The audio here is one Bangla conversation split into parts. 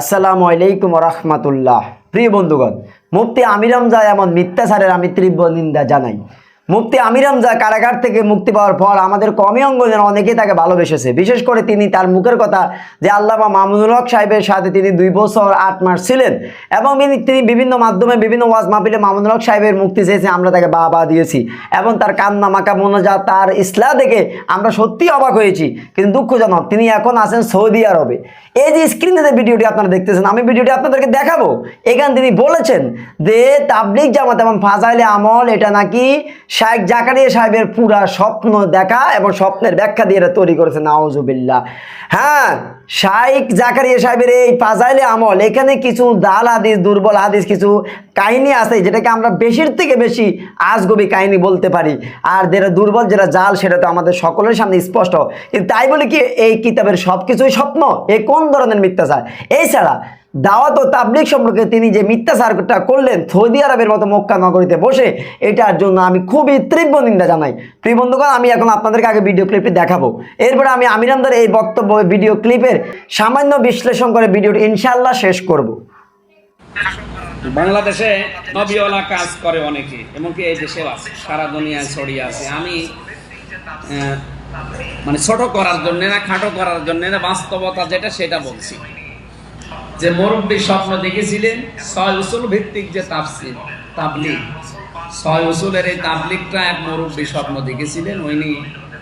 আসসালামু আলাইকুম রহমতুল্লাহ প্রিয় বন্ধুগণ মুফতি আমিরম যায় এমন মিথ্যাচারের আমি তীব্র নিন্দা জানাই। মুফতি আমির হামজা কারাগার থেকে মুক্তি পাওয়ার পর আমাদের কমি অঙ্গনের অনেকেই তাকে ভালোবেসেছে। বিশেষ করে তিনি তার মুখের কথা যে আল্লামা মামুনুল হক সাহেবের সাথে তিনি দুই বছর আট মাস ছিলেন এবং তিনি- বিভিন্ন মাধ্যমে বিভিন্ন ওয়াজ মাহফিলে মামুনুল হক সাহেবের মুক্তি চেয়েছে আমরা তাকে বা বা দিয়েছি এবং তার কান্না মাকা মনোজা তার ইসলা দেখে আমরা সত্যিই অবাক হয়েছি কিন্তু দুঃখজনক তিনি এখন আছেন সৌদি আরবে। এই যে স্ক্রিনে যে ভিডিওটি আপনারা দেখতেছেন, আমি ভিডিওটি আপনাদেরকে দেখাবো। এখানে তিনি বলেছেন যে তাবলিক জামাত এবং ফাজাইলে আমল, এটা নাকি শাহেখ জাকারিয়া সাহেবের পুরা স্বপ্ন দেখা এবং স্বপ্নের ব্যাখ্যা দিয়ে এটা তৈরি করেছে নাওজুবিল্লাহ হ্যাঁ শাইখ জাকারিয়া সাহেবের এই পাজাইলে আমল, এখানে কিছু দাল হাদিস, দুর্বল হাদিস, কিছু কাহিনী আছে যেটাকে আমরা বেশির থেকে বেশি আজগবি কাহিনী বলতে পারি। আর যেটা দুর্বল, যেটা জাল, সেটা তো আমাদের সকলের সামনে স্পষ্ট। কিন্তু তাই বলে কি এই কিতাবের সব কিছুই স্বপ্ন? এ কোন ধরনের মিথ্যাচার? এছাড়া দাওয়াত ও তাবলিক সম্পর্কে তিনি যে মিথ্যাচারটা করলেন সৌদি আরবের মতো মক্কা নগরীতে বসে, এটার জন্য আমি খুবই তীব্র নিন্দা জানাই। প্রিয় বন্ধুগণ, আমি এখন আপনাদেরকে আগে ভিডিও ক্লিপটি দেখাবো। এরপরে আমি আমিরামদার এই বক্তব্য ভিডিও ক্লিপের সামান্য বিশ্লেষণ করে ভিডিওটি ইনশাল্লাহ শেষ করব। বাংলাদেশে নবীওয়ালা কাজ করে অনেকে, এমনকি এই দেশেও আছে, সারা দুনিয়ায় ছড়িয়ে আছে। আমি মানে ছোট করার জন্য না, খাটো করার জন্য না, বাস্তবতা যেটা সেটা বলছি। যে মুরব্বী স্বপ্ন দেখেছিলেন, ছয় উসুল ভিত্তিক যে তাফসির, তাবলিগ। ছয় উসুলের এই তাবলিগটা এক মুরব্বী স্বপ্ন দেখেছিলেন, উনি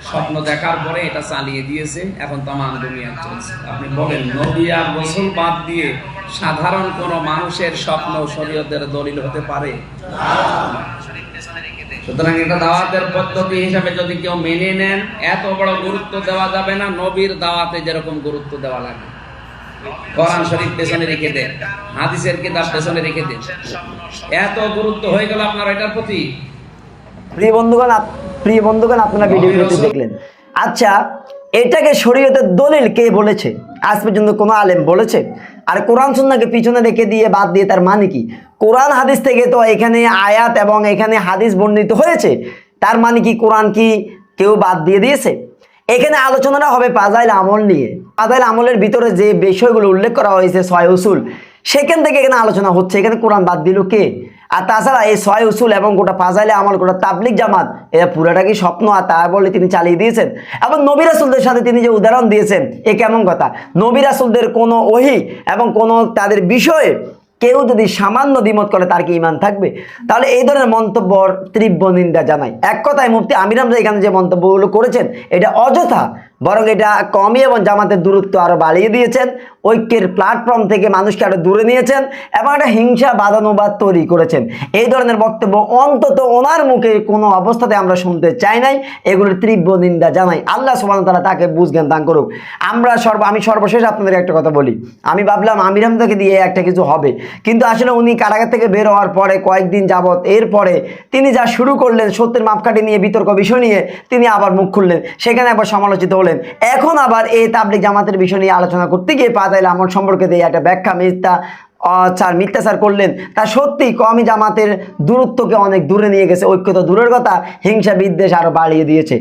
স্বপ্ন দেখার পরে এটা চালিয়ে দিয়েছে, এখন তামাম দুনিয়া চলছে। আপনি বলেন, নবী আর রসুল বাদ দিয়ে সাধারণ কোন মানুষের স্বপ্ন শরীয়তের দলিল হতে পারে? সুতরাং এটা দাওয়াতের পদ্ধতি হিসাবে যদি কেউ মেনে নেন, এত বড় গুরুত্ব দেওয়া যাবে না, নবীর দাওয়াতে যেরকম গুরুত্ব দেওয়া লাগে কোরআন শরীফ পেছনে রেখে দেন হাদিসের কিতাব পেছনে রেখে দেন। এত গুরুত্ব হয়ে গেল আপনার এটার প্রতি। প্রিয় বন্ধুগণ প্রিয় বন্ধুগণ আপনারা ভিডিওটি দেখলেন। আচ্ছা এটাকে শরীয়তের দলিল কে বলেছে? আজ পর্যন্ত কোনো আলেম বলেছে? আর কোরআন সুন্নাকে পিছনে রেখে দিয়ে বাদ দিয়ে তার মানে কি? কোরআন হাদিস থেকে তো এখানে আয়াত এবং এখানে হাদিস বর্ণিত হয়েছে। তার মানে কি কোরআন কি কেউ বাদ দিয়ে দিয়েছে? এখানে আলোচনাটা হবে পাজাইল আমল নিয়ে। পাজাইল আমলের ভিতরে যে বিষয়গুলো উল্লেখ করা হয়েছে, ছয় উসুল, সেখান থেকে এখানে আলোচনা হচ্ছে। এখানে কোরআন বাদ দিল কে? আর তাছাড়া এই ছয় উসুল এবং গোটা পাজাইলে আমল, গোটা তাবলিক জামাত এটা পুরাটা কি স্বপ্ন? আর তা বলে তিনি চালিয়ে দিয়েছেন। এবং নবী রাসুলদের সাথে তিনি যে উদাহরণ দিয়েছেন, এ কেমন কথা? নবী রাসুলদের কোনো ওহি এবং কোনো তাদের বিষয়ে কেউ যদি সামান্য দ্বিমত করে তার কি ইমান থাকবে? তাহলে এই ধরনের মন্তব্যর তীব্র নিন্দা জানাই। এক কথায় মুফতি আমির হামজা এখানে যে মন্তব্যগুলো করেছেন, এটা অযথা, বরং এটা কমই এবং জামাতের দূরত্ব আরও বাড়িয়ে দিয়েছেন। ঐক্যের প্ল্যাটফর্ম থেকে মানুষকে আরও দূরে নিয়েছেন এবং একটা হিংসা, বাদানুবাদ তৈরি করেছেন। এই ধরনের বক্তব্য অন্তত ওনার মুখে কোনো অবস্থাতে আমরা শুনতে চাই নাই। এগুলোর তীব্র নিন্দা জানাই। আল্লাহ সুবান তারা তাকে বুঝজ্ঞান দান করুক। আমরা সর্ব, আমি সর্বশেষ আপনাদের একটা কথা বলি। আমি ভাবলাম আমির হামজাকে দিয়ে একটা কিছু হবে। কিন্তু আসলে উনি কারাগার থেকে বের হওয়ার পরে কয়েকদিন যাবৎ এরপরে তিনি যা শুরু করলেন, সত্যের মাপকাঠি নিয়ে, বিতর্ক বিষয় নিয়ে, তিনি আবার মুখ খুললেন। সেখানে আবার সমালোচিত হলেন। এখন আবার এই তাবলিক জামাতের বিষয় নিয়ে আলোচনা করতে গিয়ে পাতাইল আমল সম্পর্কে দিয়ে একটা ব্যাখ্যা মিথ্যা চার মিথ্যাচার করলেন, তা সত্যি কমি জামাতের দূরত্বকে অনেক দূরে নিয়ে গেছে। ঐক্যতা দূরের কথা, হিংসা বিদ্বেষ আরও বাড়িয়ে দিয়েছে।